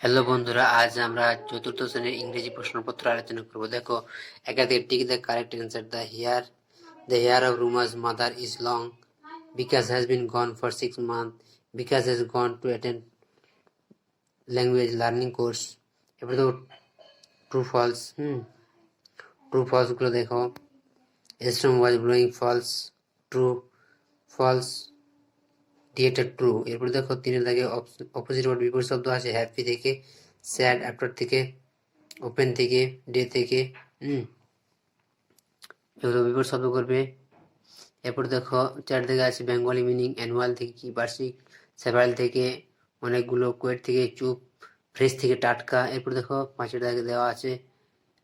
Hello বন্ধুরা, আজ আমরা চতুর্থ শ্রেণির ইংরেজি প্রশ্নপত্র আলোচনা করব। দেখো, একাধিক tick the correct answer the hair the hair of Ruma's mother is long Bikash has been gone for six month Bikash has gone to attend language learning course এবার তো ট্রু ফলস হুম ট্রু ফলসগুলো দেখো। Storm was blowing false true false ডিএটা true এরপর দেখো, তিনের দাগে opposite word বিপরীত শব্দ আছে হ্যাপি থেকে স্যাড আফটার থেকে ওপেন থেকে ডে থেকে, হুম। এগুলো বিপরীত শব্দ করবে। এরপর দেখো, চার দিকে আছে বেঙ্গলি মিনিং অ্যানুয়াল থেকে কি, বার্ষিক সেভারাল থেকে অনেকগুলো কোয়েট থেকে চুপ ফ্রেশ থেকে টাটকা। এরপর দেখো, পাঁচের দাগে দেওয়া আছে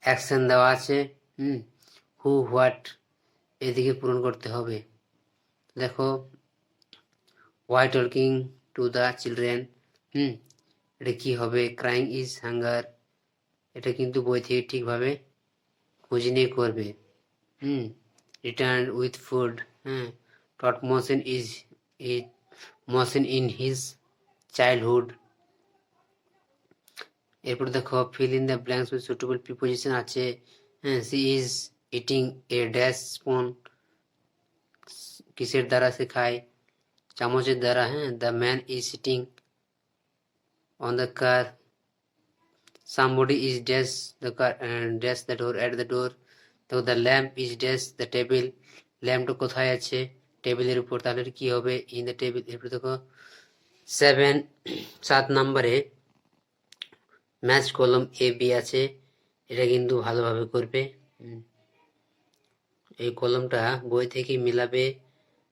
অ্যাকশন দেওয়া আছে, হুম। হু হোয়াট এদিকে পূরণ করতে হবে। দেখো why talking to the children hmm এটা কি হবে? ক্রাইং ইজ হাঙ্গার এটা কিন্তু বই থেকে ঠিকভাবে খুঁজে নিয়ে করবে। হুম রিটার্ন উইথ ফুড হ্যাঁ taught motion is is motion in his childhood এরপর দেখো fill in the blanks with suitable preposition আছে। হ্যাঁ she is eating a dash spoon কিসের দ্বারা সে খায়? চামচের দ্বারা হ্যাঁ the man is sitting on the car somebody is dash the car uh, dash the door at the door. তো the lamp is dash the table ল্যাম্পটা কোথায় আছে? টেবিলের উপর তাহলে কি হবে? ইন দ্য টেবিল এরপর দেখো। সেভেন সাত নম্বরে ম্যাচ কলম এ বি আছে। এটা কিন্তু ভালোভাবে করবে। এই কলমটা বই থেকে মিলাবে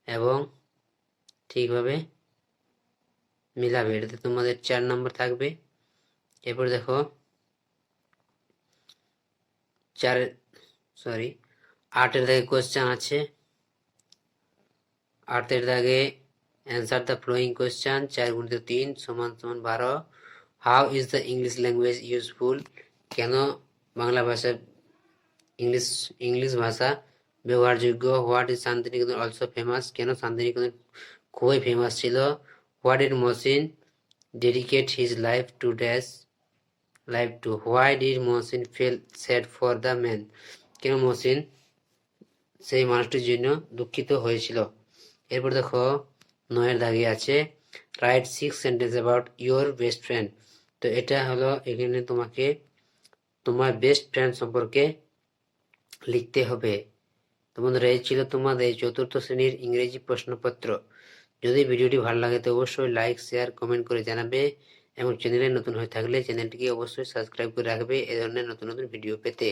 এবং ঠিকভাবে মিলাবে। এটাতে তোমাদের চার নম্বর থাকবে। এরপর দেখো, চার সরি আটের দাগে কোয়েশ্চেন আছে। আটের দাগে অ্যান্সার দ্য ফ্লোয়িং কোয়েশ্চেন চার গুণিত তিন সমান সমান বারো। How is the English language useful কেন বাংলা ভাষা, ইংলিশ ইংলিশ ভাষা ব্যবহারযোগ্য? What is Santiniketan also famous কেন শান্তিনিকেতন খুবই ফেমাস ছিল। What is Mohsin dedicate his life to dash life to why did Mohsin fell sad for the man কেন মহসিন সেই মানুষটির জন্য দুঃখিত হয়েছিল। এরপর দেখো, নয়ের দাগে আছে write six sentence about your best friend তো এটা হলো এখানে তোমাকে তোমার বেস্ট ফ্রেন্ড সম্পর্কে লিখতে হবে। তো বন্ধুরা, এই ছিল তোমাদের চতুর্থ শ্রেণির ইংরেজি প্রশ্নপত্র। যদি ভিডিওটি ভালো লাগে তো অবশ্যই লাইক শেয়ার কমেন্ট করে জানাবে। এবং চ্যানেলে নতুন হয়ে থাকলে চ্যানেলটিকে অবশ্যই সাবস্ক্রাইব করে রাখবে এ ধরনের নতুন নতুন ভিডিও পেতে।